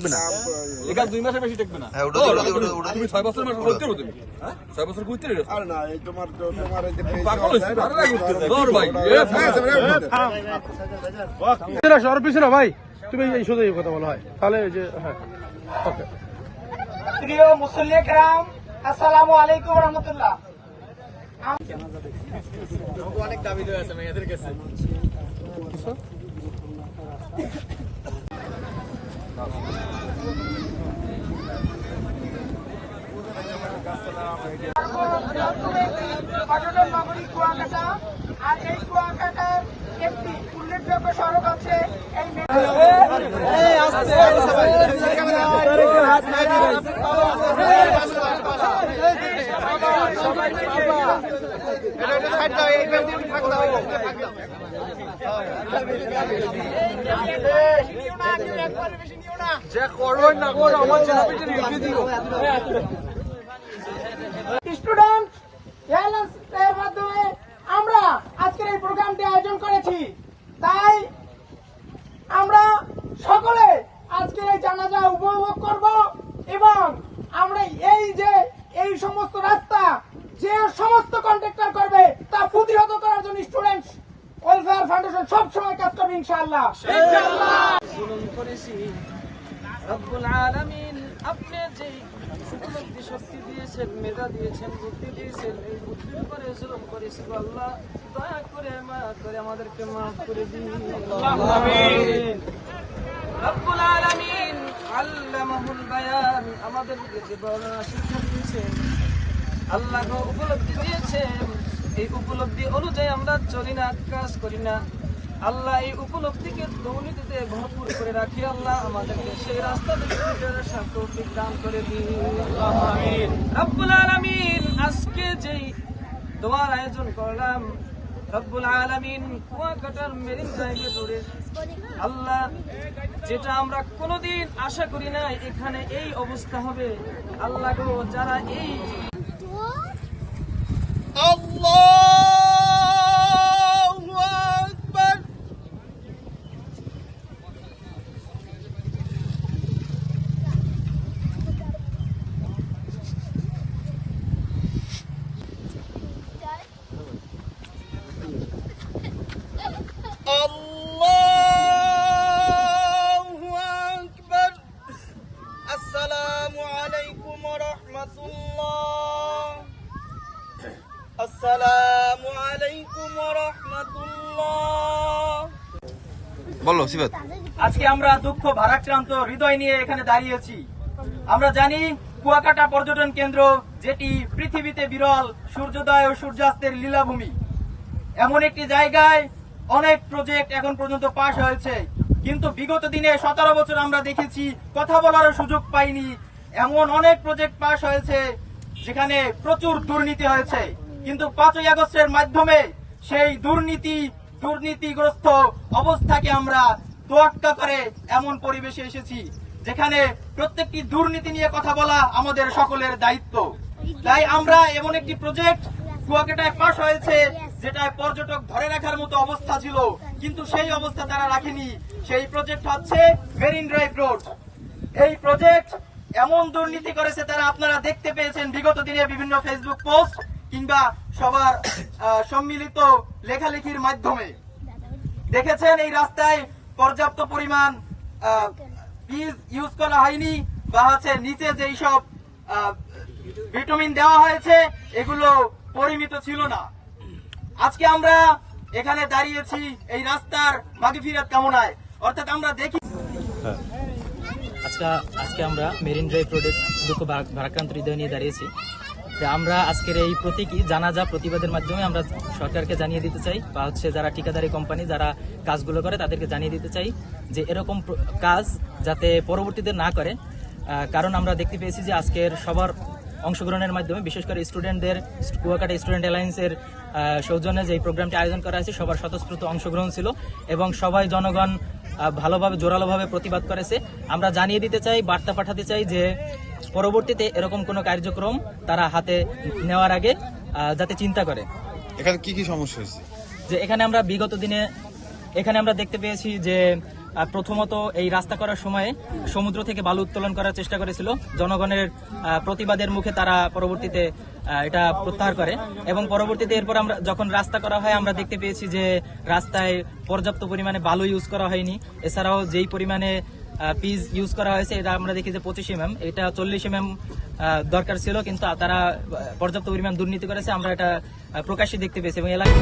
টিকবে না এখানে দুই মাসের বেশি টিকবে না হ্যাঁ, ওটা দিয়ে, ওটা দিয়ে, ওটা দিয়ে, ওটা দিয়ে। তুমি ছয় বছর মাস করতে পারো তুমি হ্যাঁ? ছয় বছর করতে পারো আর না এই তোমার তোমার এই যে পাগল হয়েছে, আরে না করতে দেয়। ধর ভাই, এ পিছনে আসো, আরো পিছনে ভাই তুমি এই সোজা এই কথা বলা হয় তাহলে এই যে হ্যাঁ ওকে প্রিয় মুসল্লি کرام আসসালামু আলাইকুম রহমতুল্লাহ পর্যটন নগরী কুয়াকাটা আর এই কুয়াকাটার একটি উল্লেখযোগ্য সড়ক আছে এই স্টুডেন্ট এয়ারলাইন্স এর মাধ্যমে আমরা আজকের এই প্রোগ্রামটি আয়োজন করেছি। তাই আমরা সকলে আজকের এই জানাজা উপভোগ করব এবং আমরা এই যে এই সমস্ত রাস্তা যে সমস্ত কন্ট্রাক্টর করবে তা প্রতিহত করার জন্য স্টুডেন্ট ওয়েলফেয়ার ফাউন্ডেশন সব সময় কাজ করবে ইনশাআল্লাহ। করেছি রব্বুল আলামিন আপনি যে উপলব্ধি শক্তি দিয়েছেন মেধা দিয়েছেন বুদ্ধি দিয়েছেন এই বুদ্ধির উপরে জুলুম করেছি আল্লাহ দয়া করে মা করে আমাদেরকে মাফ করে দিন। রব্বুল আলামিন আল্লামাহুল বায়ান আমাদেরকে যে বর্ণনা শিক্ষা দিয়েছেন আল্লাহ উপলব্ধি দিয়েছেন এই উপলব্ধি অনুযায়ী আমরা চলি না কাজ করি না। আল্লাহ এই উপলব্ধিকে দুর্নীতিতে ভরপুর করে রাখি আল্লাহ। আমাদেরকে সেই রাস্তা থেকে দান করে রব্বুল আলামিন, আজকে যেই দোয়ার আয়োজন করলাম, রব্বুল আলামিন কুয়াকাটার মেরিন ড্রাইভে দৌড়ে আল্লাহ, যেটা আমরা কোনোদিন আশা করি না এখানে এই অবস্থা হবে। আল্লাহ গো, যারা এই আল্লাহু আকবার আসসালামু আলাইকুম ওয়া রাহমাতুল্লাহ আসসালামু আলাইকুম ওয়া রাহমাতুল্লাহ বলো সিবাত আজকে আমরা দুঃখ ভারাক্রান্ত হৃদয় নিয়ে এখানে দাঁড়িয়েছি। আমরা জানি কুয়াকাটা পর্যটন কেন্দ্র যেটি পৃথিবীতে বিরল সূর্যোদয় ও সূর্যাস্তের লীলাভূমি। এমন একটি জায়গায় অনেক প্রজেক্ট এখন পর্যন্ত পাশ হয়েছে। কিন্তু বিগত দিনে সতেরো বছর আমরা দেখেছি কথা বলারও সুযোগ পাইনি। এমন অনেক প্রজেক্ট পাশ হয়েছে যেখানে প্রচুর দুর্নীতি হয়েছে। কিন্তু পাঁচই আগস্টের মাধ্যমে সেই দুর্নীতি, দুর্নীতিগ্রস্ত অবস্থাকে আমরা তোয়াক্কা করে এমন পরিবেশে এসেছি, যেখানে প্রত্যেকটি দুর্নীতি নিয়ে কথা বলা আমাদের সকলের দায়িত্ব। তাই আমরা এমন একটি প্রজেক্ট কুয়াকাটায় পাশ হয়েছে, যেটায় পর্যটক ধরে রাখার মতো অবস্থা ছিল, কিন্তু সেই অবস্থা তারা রাখেনি। সেই প্রজেক্ট হচ্ছে মেরিন ড্রাইভ রোড এই প্রজেক্ট এমন দুর্নীতি করেছে তারা, আপনারা দেখতে পেয়েছেন বিগত দিনে বিভিন্ন ফেসবুক পোস্ট কিংবা সবার সম্মিলিত লেখালেখির মাধ্যমে। দেখেছেন এই রাস্তায় পর্যাপ্ত পরিমাণ বীজ ইউজ করা হয়নি বা হচ্ছে নিচে যেই সব ভিটামিন দেওয়া হয়েছে, এগুলো পরিমিত ছিল না। আজকে আমরা এখানে দাঁড়িয়েছি এই রাস্তার মাগে ফিরাত কামনায়। অর্থাৎ আমরা দেখি আজকে আজকে আমরা মেরিন ড্রাইভ রোডের দুঃখ ভারাক্রান্ত হৃদয় নিয়ে দাঁড়িয়েছি। আমরা আজকের এই প্রতীকী জানাজা প্রতিবাদের মাধ্যমে আমরা সরকারকে জানিয়ে দিতে চাই বা হচ্ছে যারা ঠিকাদারি কোম্পানি, যারা কাজগুলো করে তাদেরকে জানিয়ে দিতে চাই যে এরকম কাজ যাতে পরবর্তীতে না করে। কারণ আমরা দেখতে পেয়েছি যে আজকের সবার অংশগ্রহণের মাধ্যমে, বিশেষ করে স্টুডেন্টদের কুয়াকাটা স্টুডেন্ট অ্যালায়েন্সের সৌজন্যে যে প্রোগ্রামটি আয়োজন করা হয়েছে, সবার স্বতঃস্ফূর্ত অংশগ্রহণ ছিল এবং সবাই জনগণ ভালোভাবে, জোরালোভাবে প্রতিবাদ করেছে। আমরা জানিয়ে দিতে চাই, বার্তা পাঠাতে চাই যে পরবর্তীতে এরকম কোনো কার্যক্রম তারা হাতে নেওয়ার আগে যাতে চিন্তা করে। এখানে কি কি সমস্যা হয়েছে? যে এখানে আমরা বিগত দিনে এখানে আমরা দেখতে পেয়েছি যে প্রথমত এই রাস্তা করার সময়ে সমুদ্র থেকে বালু উত্তোলন করার চেষ্টা করেছিল। জনগণের প্রতিবাদের মুখে তারা পরবর্তীতে এটা প্রত্যাহার করে। এবং পরবর্তীতে এরপর আমরা যখন রাস্তা করা হয় আমরা দেখতে পেয়েছি যে রাস্তায় পর্যাপ্ত পরিমাণে বালু ইউজ করা হয়নি। এছাড়াও যেই পরিমাণে পিস ইউজ করা হয়েছে, এটা আমরা দেখি যে পঁচিশ এম এটা চল্লিশ এম দরকার ছিল, কিন্তু তারা পর্যাপ্ত পরিমাণ দুর্নীতি করেছে, আমরা এটা প্রকাশ্যে দেখতে পেয়েছি এবং এলাকা